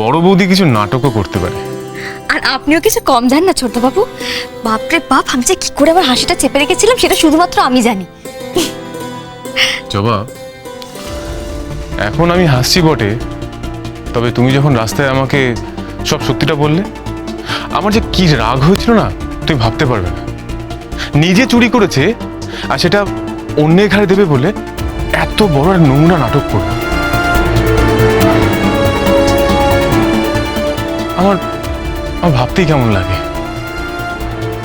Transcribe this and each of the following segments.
বড় বৌদি কিছু নাটকও করতে পারে। আর আপনিও কিছু কম জান না ছোটবাবু। বাপরে বাপ আমি যে কি করে আমার হাসিটা চেপে রেখেছিলাম সেটা শুধুমাত্র আমি জানি। জবা এখন আমি হাসছি বটে তবে তুমি যখন রাস্তায় আমাকে সব সত্যিটা বললে আমার যে কি রাগ হয়েছিল না তুমি ভাবতে পারবে না। নিজে চুরি করেছে আর সেটা অন্যের ঘাড়ে দেবে বলে এত বড় নোংরা নাটক করবে আমার আমার ভাবতেই কেমন লাগে।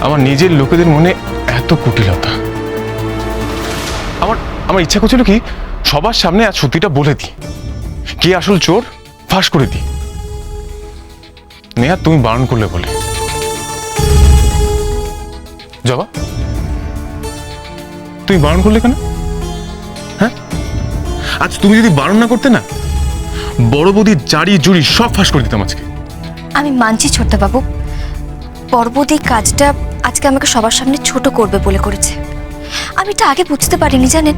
আমার নিজের লোকেদের মনে এত কুটিলতা। আমার আমার ইচ্ছা করছিল কি, সবার সামনে আজ সত্যিটা বলে দিই। কে আসল চোর, ফাঁস করে দিই। নেহা তুমি বারণ করলে বলে। জবা, তুমি বারণ করলে কেন? হ্যাঁ? আজ তুমি যদি বারণ না করতে না বড় বৌদির জারি জুড়ি সব ফাঁস করে দিতাম আজকে। আমি মানছি ছোট্টবাবু। পরবর্তী কাজটা আজকে আমাকে সবার সামনে ছোট করবে বলে করেছে। আমি এটা আগে বুঝতে পারিনি, জানেন?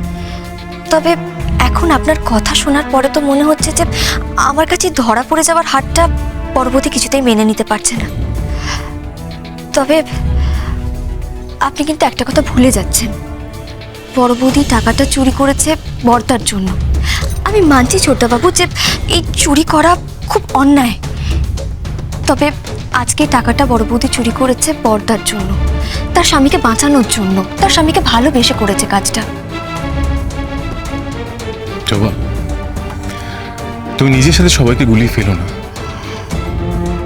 তবে এখন আপনার কথা শোনার পরে তো মনে হচ্ছে যে আমার কাছে ধরা পড়ে যাওয়ার হারটা পরবর্তী কিছুতেই মেনে নিতে পারছে না। তবে আপনি কিন্তু একটা কথা ভুলে যাচ্ছেন। পরবর্তী টাকাটা চুরি করেছে বর্তার জন্য। আমি মানছি ছোট্টবাবু যে এই চুরি করা খুব অন্যায়। তবে আজকে টাকাটা বড় বৌদি চুরি করেছে পর্দার জন্য। তার স্বামীকে বাঁচানোর জন্য। তার স্বামীকে ভালোবেসে করেছে কাজটা। তুমি নিজের সাথে সবাইকে গুলিয়ে ফেলো না।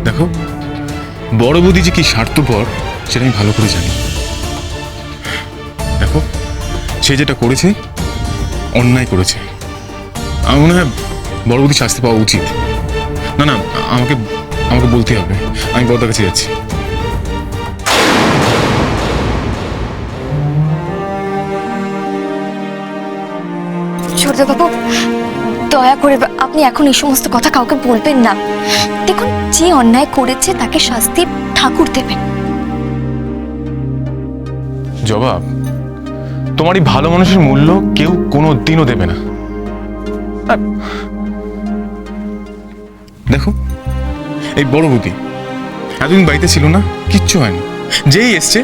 দেখো, বড় বৌদি যে কি স্বার্থপর, সেটা আমি ভালো করে জানি। দেখো, সে যেটা করেছে, অন্যায় করেছে। আমার মনে হয় বড় বৌদি শাস্তি পাওয়া উচিত। না না, আমাকে আমাকে বলতে হবে। আমি বড়দার কাছে যাচ্ছি। ছোটবাবু দয়া করে আপনি এখন এই সমস্ত কথা কাউকে বলবেন না। দেখুন যে অন্যায় করেছে তাকে শাস্তি ঠাকুর দেবেন। জবাব তোমার এই ভালো মানুষের মূল্য কেউ কোনো দিনও দেবে না। দেখো এই বড় বুদ্ধি এতদিন বাড়িতে ছিল না কিচ্ছু হয়নি। যেই এসছে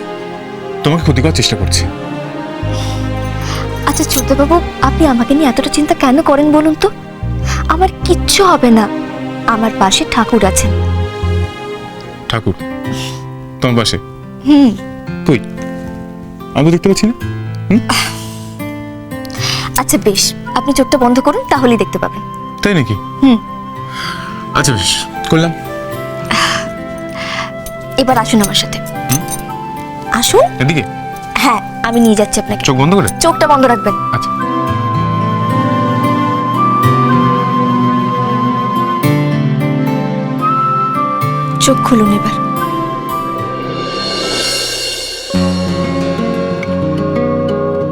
তোমাকে ক্ষতি করার চেষ্টা করছে। আচ্ছা ছোটবাবু আপনি আমাকে নিয়ে এতটা চিন্তা কেন করেন বলুন তো? আমার কিচ্ছু হবে না। আমার পাশে ঠাকুর আছেন। ঠাকুর? তোমার পাশে? হুম। কই? আমি দেখতে পাচ্ছি না? আচ্ছা বেশ। আপনি চোখটা বন্ধ করুন তাহলেই দেখতে পাবেন। তাই নাকি? হুম। আচ্ছা বেশ। করলাম। এবার আসুন আমার সাথে। আসুন? এদিকে? হ্যাঁ আমি নিয়ে যাচ্ছি আপনাকে। চোখ বন্ধ করে? চোখটা বন্ধ রাখবেন। আচ্ছা। চোখ খুলুন এবার।